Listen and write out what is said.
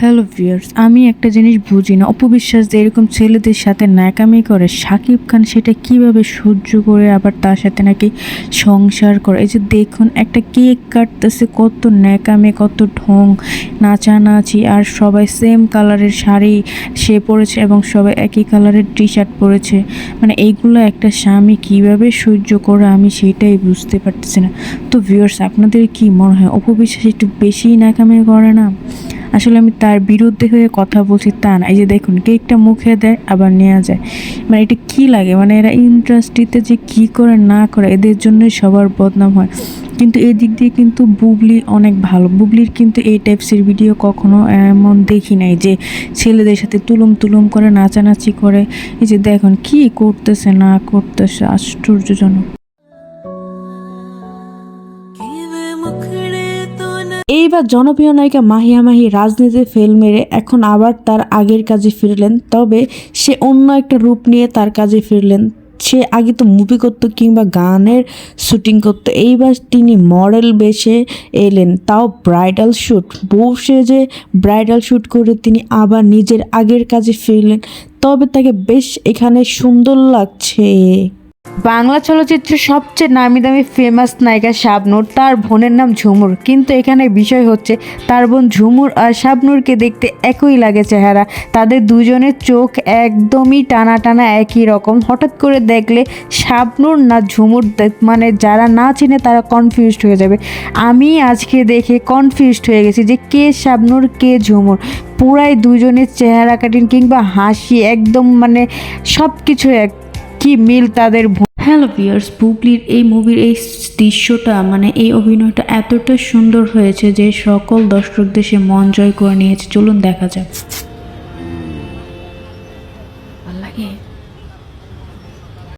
Hello viewers আমি একটা জিনিস বুঝি না। অপবিশ্বাস যে এরকম ছেলেদের সাথে ন্যাকামি করে শাকিব খান সেটা কীভাবে সহ্য করে, আবার তার সাথে নাকি সংসার করে? এই যে দেখুন, একটা কেক কাটতেছে, কত ন্যাকামে, কত ঢং, নাচানাচি, আর সবাই সেম কালারের শাড়ি সে পরেছে এবং সবাই একই কালারের টি শার্ট পরেছে। মানে এইগুলো একটা স্বামী কীভাবে সহ্য করে, আমি সেটাই বুঝতে পারতেছি না। তো ভিউয়ার্স আপনাদের কি মনে হয়? অপবিশ্বাস একটু বেশি ন্যাকামি করে না? আসলে আমি তার বিরুদ্ধে হয়ে কথা বলছি তা না। এই যে দেখুন, কেকটা মুখে দেয়, আবার নেওয়া যায়। মানে এটা কি লাগে? মানে এরা ইন্ডাস্ট্রিতে যে কি করে না করে, এদের জন্যই সবার বদনাম হয়। কিন্তু এই দিক দিয়ে কিন্তু বুবলি অনেক ভালো। বুবলির কিন্তু এই টাইপসের ভিডিও কখনো এমন দেখি নাই যে ছেলেদের সাথে তুলুম তুলুম করে, নাচানাচি করে। এই যে দেখুন, কি করতেছে, না করতেছে, আশ্চর্যজনক। এইবার জনপ্রিয় নায়িকা মাহিয়া মাহি রাজনীতি ফেল মেরে এখন আবার তার আগের কাজে ফিরলেন। তবে সে অন্য একটা রূপ নিয়ে তার কাজে ফিরলেন। সে আগে তো মুভি করতো কিংবা গানের শুটিং করতো। এইবার তিনি মডেল বেশে এলেন। তাও ব্রাইডাল শ্যুট বউ যে ব্রাইডাল শ্যুট করে তিনি আবার নিজের আগের কাজে ফিরলেন। তবে তাকে বেশ এখানে সুন্দর লাগছে। বাংলা চলচ্চিত্রের সবচেয়ে নামি দামি ফেমাস নায়িকা শাবনূর, তার বোনের নাম ঝুমুর। কিন্তু এখানে বিষয় হচ্ছে, তার বোন ঝুমুর আর শাবনূরকে দেখতে একই লাগে চেহারা। তাদের দুজনের চোখ একদমই টানা টানা একই রকম। হঠাৎ করে দেখলে শাবনূর না ঝুমুর মানে যারা না চিনে তারা কনফিউজড হয়ে যাবে। আমি আজকে দেখে কনফিউজড হয়ে গেছি যে কে শাবনূর, কে ঝুমুর। পুরাই দুজনের চেহারা কাটিং কিংবা হাসি একদম মানে সব কিছু এক কি মিল তাদের হ্যালো ভিয়ার্স বুবলির এই মুভির এই দৃশ্যটা মানে এই অভিনয়টা এতটা সুন্দর হয়েছে যে সকল দর্শক দেশে মন জয় করে নিয়েছে। চলুন দেখা যাক। লাগে